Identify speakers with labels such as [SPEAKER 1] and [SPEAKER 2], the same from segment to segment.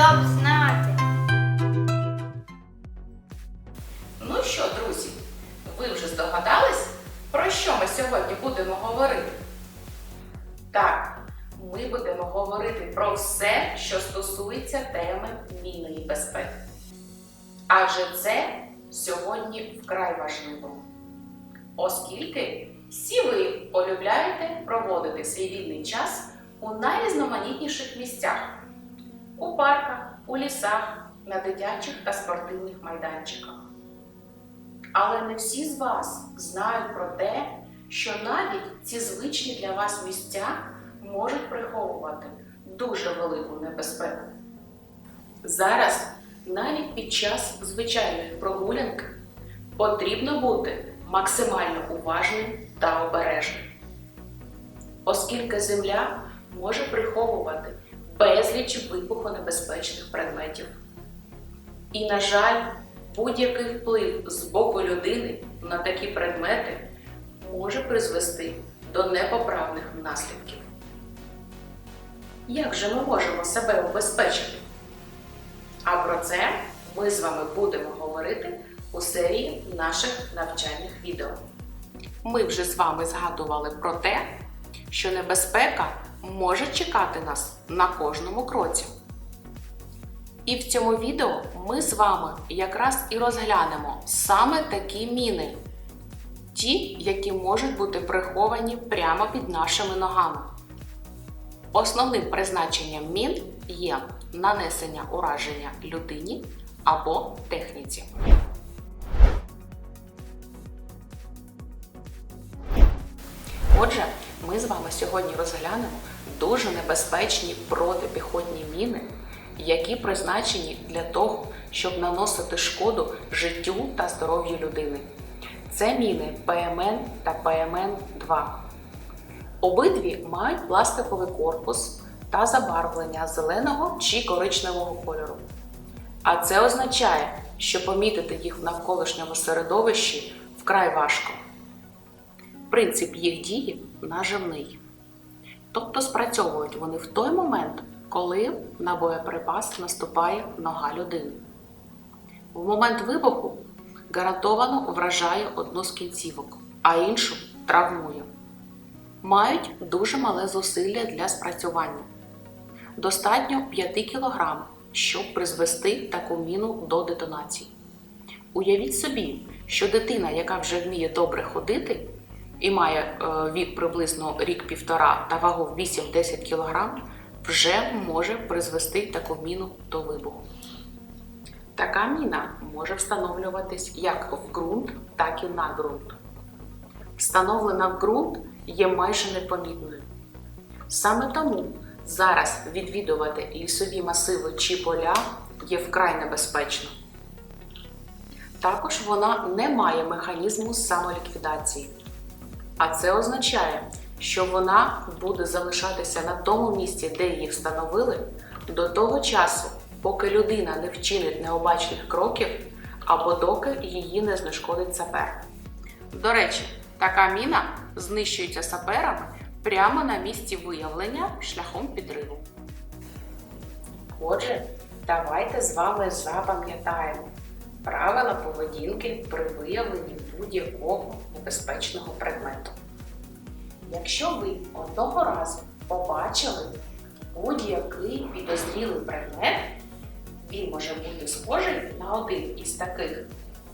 [SPEAKER 1] щоб знати.
[SPEAKER 2] Ну що, друзі, ви вже здогадались, про що ми сьогодні будемо говорити? Так, ми будемо говорити про все, що стосується теми мінної безпеки. Адже це сьогодні вкрай важливо. Оскільки всі ви полюбляєте проводити свій вільний час у найрізноманітніших місцях у парках, у лісах, на дитячих та спортивних майданчиках. Але не всі з вас знають про те, що навіть ці звичні для вас місця можуть приховувати дуже велику небезпеку. Зараз, навіть під час звичайної прогулянки, потрібно бути максимально уважним та обережним, оскільки земля може приховувати безліч вибухонебезпечних предметів. І, на жаль, будь-який вплив з боку людини на такі предмети може призвести до непоправних наслідків. Як же ми можемо себе убезпечити? А про це ми з вами будемо говорити у серії наших навчальних відео. Ми вже з вами згадували про те, що небезпека може чекати нас на кожному кроці. І в цьому відео ми з вами якраз і розглянемо саме такі міни, ті, які можуть бути приховані прямо під нашими ногами. Основним призначенням мін є нанесення ураження людині або техніці. Отже, ми з вами сьогодні розглянемо дуже небезпечні протипіхотні міни, які призначені для того, щоб наносити шкоду життю та здоров'ю людини. Це міни ПМН та ПМН-2. Обидві мають пластиковий корпус та забарвлення зеленого чи коричневого кольору. А це означає, що помітити їх в навколишньому середовищі вкрай важко. Принцип їх дії наживний. Тобто спрацьовують вони в той момент, коли на боєприпас наступає нога людини. В момент вибуху гарантовано вражає одну з кінцівок, а іншу травмує. Мають дуже мале зусилля для спрацювання. Достатньо 5 кг, щоб призвести таку міну до детонації. Уявіть собі, що дитина, яка вже вміє добре ходити і має е, вік приблизно рік-півтора та вагу 8-10 кг, вже може призвести таку міну до вибуху. Така міна може встановлюватись як в ґрунт, так і на ґрунт. Встановлена в ґрунт є майже непомітною. Саме тому зараз відвідувати лісові масиви чи поля є вкрай небезпечно. Також вона не має механізму самоліквідації. А це означає, що вона буде залишатися на тому місці, де її встановили, до того часу, поки людина не вчинить необачних кроків або доки її не знешкодить сапер. До речі, така міна знищується саперами прямо на місці виявлення шляхом підриву. Отже, давайте з вами запам'ятаємо правила поведінки при виявленні будь-якого небезпечного предмету. Якщо ви одного разу побачили будь-який підозрілий предмет, він може бути схожий на один із таких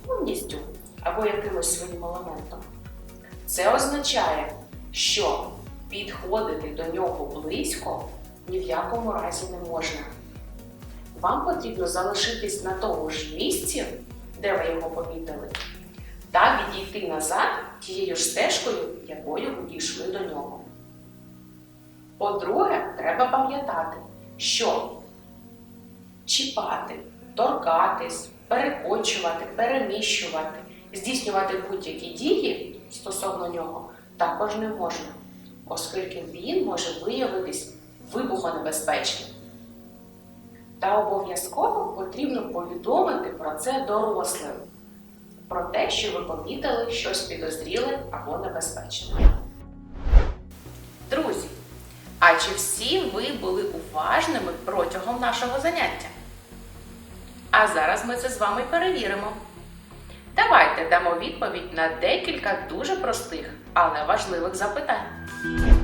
[SPEAKER 2] повністю або якимось своїм елементом. Це означає, що підходити до нього близько ні в якому разі не можна. Вам потрібно залишитись на тому ж місці, де ви його помітили, та відійти назад тією ж стежкою, якою ви дійшли до нього. По-друге, треба пам'ятати, що чіпати, торкатись, перекочувати, переміщувати, здійснювати будь-які дії стосовно нього також не можна, оскільки він може виявитись вибухонебезпечним. Та обов'язково потрібно повідомити про це дорослим, про те, що ви помітили щось підозріле або небезпечне. Друзі, а чи всі ви були уважними протягом нашого заняття? А зараз ми це з вами перевіримо. Давайте дамо відповідь на декілька дуже простих, але важливих запитань.